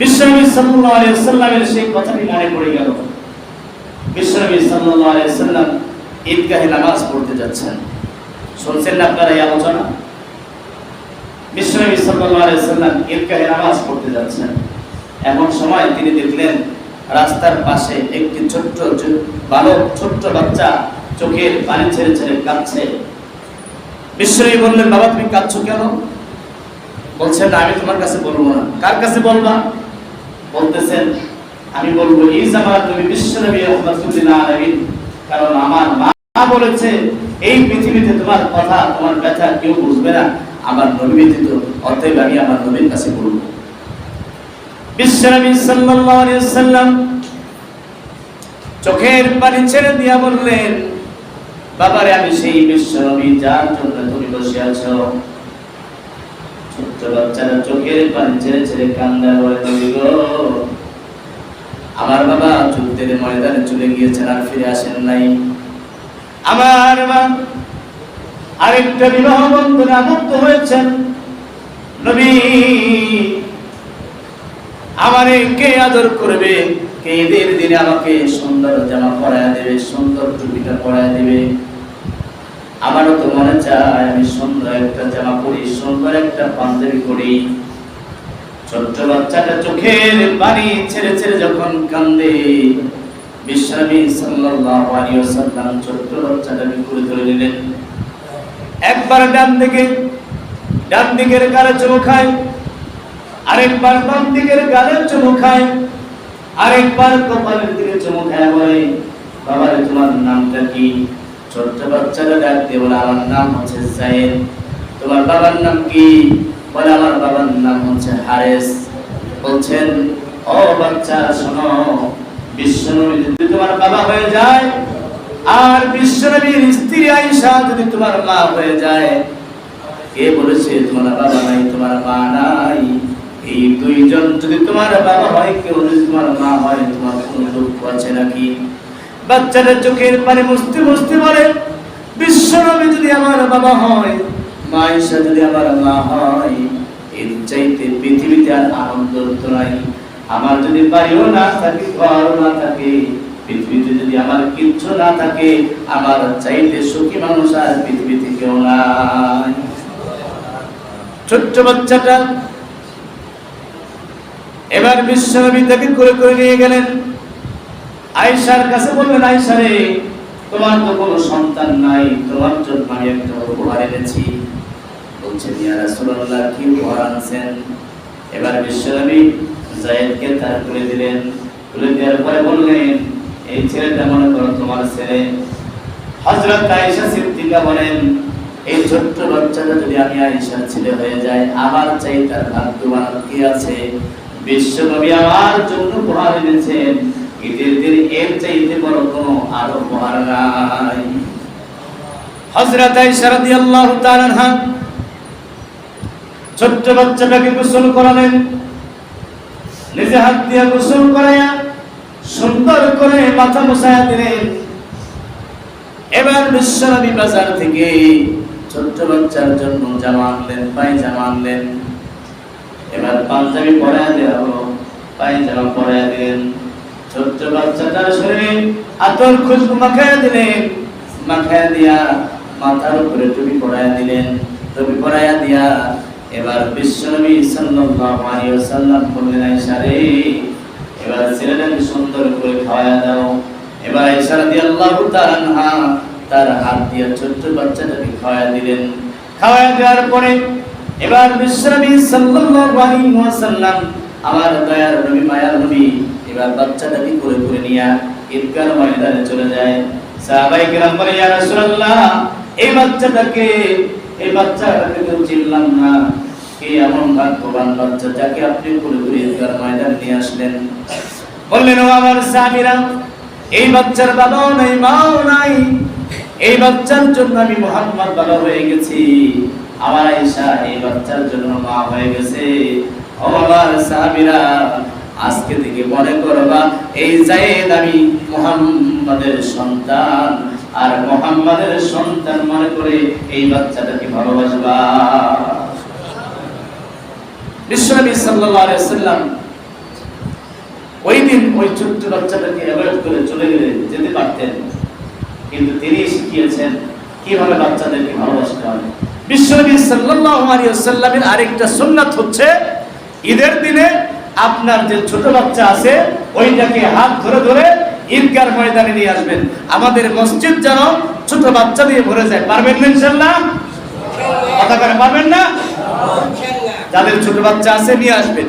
বিশ্বনবী সাল্লাল্লাহু আলাইহি সাল্লামের সেই কথাটি মনে পড়ে গেল। বিশ্বনবী সাল্লাল্লাহু আলাইহি সাল্লাম ঈদগাহে নামাজ পড়তে যাচ্ছেন। শুনছেন না আপনারা এই আলোচনা? বিশ্বনবী সাল্লাল্লাহু আলাইহি সাল্লাম ঈদগাহে নামাজ পড়তে যাচ্ছেন। এমন সময় তিনি দেখলেন, রাস্তার পাশে একটি ছোট্ট বালক, ছোট্ট বাচ্চা চোখের পানি ছেড়ে ছেড়ে কাঁদছে। বিশ্বনবী বললেন, বাবা, তুমি কাঁদছো কেন? বলছেন আমি তোমার কাছে বলব না। কার কাছে বলবা? আমি বলব, এই জামার তুমি বিশ্বনবী আলামিন। কারণ আমার মা বলেছে, এই পৃথিবীতে তোমার কথা, তোমার ব্যথা কেউ বুঝবে না। আমার নবী অতএব আমি আমার নবীর কাছে বলব। বিশ্বনবী সাল্লাল্লাহু আলাইহি সাল্লাম চোখের পানি ছেড়ে দিয়া বললেন, বাবারে, আমি সেই বিশ্বনবী যার জন্য তুমি বসে আছো? ছোট্ট বাচ্চারা চোখের পানি ছেড়ে ছেড়ে কান্না বলে গো আমার বাবা যুদ্ধের ময়দানে চলে গিয়েছেন, আর ফিরে আসেন নাই। আমার মা আরেকটা বিবাহ বন্ধনে আবদ্ধ হয়েছেন। নবী, আমারে কে আদর করবে? কে ঈদের দিনে আমাকে সুন্দর জামা পরায় দেবে, সুন্দর টুপিটা পরায় দেবে? আমারও তো মনে চায় আমি সুন্দর একটা জামা পরি, সুন্দর একটা পাঞ্জাবি পরি। ছোট্ট বাচ্চাটা চোখের পানি ছেড়ে ছেড়ে যখন কান্দে বিশ্বনবী সাল্লাল্লাহু আলাইহি ওয়াসাল্লাম ছোট্ট বাচ্চাটাকে করে ধরে নিলেন। একবার ডান দিকে, ডান দিকের গালে চুমু খায়, আরেকবার বাম দিকের গালে চুমু খায়, আরেকবার কপালের দিকে চুমু খায়, বলে বাবারে তোমার নামটা কি? ছোট্ট বাচ্চারা ডাক দিয়ে বলে, আমার নাম হচ্ছে জায়েদ। তোমার বাবার নাম কি? বলে আমার বাবার নাম হচ্ছে হারেস। বলছেন, ও বাচ্চা, শোনো, বিশ্বনবী যদি তোমার বাবা হয়ে যায়, আর বিশ্বনবীর স্ত্রী আয়েশা যদি তোমার মা হয়ে যায়, কে বলেছে তোমার বাবা নাই, তোমার মা নাই? এই দুইজন যদি তোমার বাবা হয়, কেউ যদি তোমার মা হয়, তোমার কোনো দুঃখ আছে নাকি? বাচ্চাটা চোখের পানি মুছতে মুছতে বলে, বিশ্বনবী যদি আমার বাবা হয় মা ঈশা যদি আমার যদি বাড়িও না থাকে, ঘরও না থাকে, পৃথিবীতে যদি আমার কিচ্ছু না থাকে, আমার চাইতে সুখী মানুষ আর পৃথিবীতে কেউ নাই। ছোট্ট বাচ্চাটা এবার বিশ্বনবী তাকে করে করে নিয়ে গেলেন। আয়েশার কাছে বললেন, আয়েশা রে, তোমার তো কোনো সন্তান নাই, তোমার জন্য আমি একটা এনেছি। বলছেন ইয়া রাসূলুল্লাহ, কি উপহার আনছেন? এবার বিশ্বনবী জায়েদকে তার করে দিলেন। তুলে দেওয়ার পরে বললেন, এই ছেলেটা মনে করো তোমার ছেলে। হযরত আয়েশা সিদ্দিকা বলেন, এই ছোট্ট বাচ্চাটা যদি আমি আয়েশার ছেলে হয়ে যায় আমার চাই তার ভাগ্যবান কি আছে? বিশ্বনবী আমার জন্য উপহার এনেছেন। ঈদের দিন এর চাইতে বড় কোনো আরও উপহার নাই। হযরত আয়েশা রাদিয়াল্লাহু তাআলা ছোট্ট বাচ্চাটাকে গোসল করালেন। নিজে হাত দিয়ে গোসল করাইয়া সুন্দর করে মাথা মুছায়া দিলেন। এবার বিশ্বনবী বাজার থেকে ছোট্ট বাচ্চার জন্য জামা আনলেন, পায়জামা আনলেন। এবার পাঞ্জাবি পরায় দেওয়া হলো পায়জামা পরায় দিলেন। ছোট্ট বাচ্চাটার শরীরে আতর খুশবু মাখায় দিলেন। মাখায় দিয়া মাথার উপরে টুপি পরায় দিলেন। টুপি পরায়া দিয়া এবার বিশ্বনবী সাল্লাল্লাহু আলাইহি ওয়াসাল্লাম বললেন আয়েশা রে এবার ছেলেটাকে সুন্দর করে খাওয়ায়া দাও। এবার আয়েশা রাদিয়াল্লাহু তাআলা আনহা তার হাত দিয়ে ছোট্ট বাচ্চাটাকে খাওয়ায়া দিলেন। খাওয়ায়া দেওয়ার পরে এবার বিশ্বনবী সাল্লাল্লাহু আলাইহি ওয়াসাল্লাম আমার দয়ার নবী, মায়ার নবী, এবার বাচ্চাটাকে করে করে নিয়া ঈদগাহ ময়দানে চলে যায়। সাহাবাই কেরাম বলে, ইয়া রাসূলুল্লাহ, এই বাচ্চাটাকে এই বাচ্চাটাকে তো চিনলাম না। কে এমন ভাগ্যবান বাচ্চা যাকে আপনি করে ঈদগাহ ময়দানে নিয়ে আসলেন? বললেন, ও আমার সাহাবীরা এই বাচ্চার বাবাও নাই, মাও নাই। এই বাচ্চার জন্য আমি মোহাম্মদ বাবা হয়ে গেছি। আমার আয়েশা এই বাচ্চার জন্য মা হয়ে গেছে। ও আমার সাহাবীরা আজকে থেকে মনে করবা, এই জায়েদ আমি মোহাম্মদের সন্তান। আর মোহাম্মদের সন্তান মনে করে এই বাচ্চাটাকে ভালোবাসবা। বিশ্বনবী সাল্লাম ওই দিন ওই ছোট্ট বাচ্চাটাকে অ্যাভয়েড করে চলে গেলে যেতে পারতেন, কিন্তু তিনি শিখিয়েছেন কীভাবে বাচ্চাদেরকে ভালোবাসতে হবে বিশ্বনবী ওয়াসাল্লামের আরেকটা সুন্নাত হচ্ছে, ঈদের দিনে আপনার যে ছোট বাচ্চা আছে, ওইটাকে হাত ধরে ধরে ঈদগার ময়দানে নিয়ে আসবেন। আমাদের মসজিদ যেন ছোট বাচ্চা দিয়ে ভরে যায়। পারবেন না ইনশাল্লাহ কথা করে পারবেন না? যাদের ছোট বাচ্চা আছে, নিয়ে আসবেন।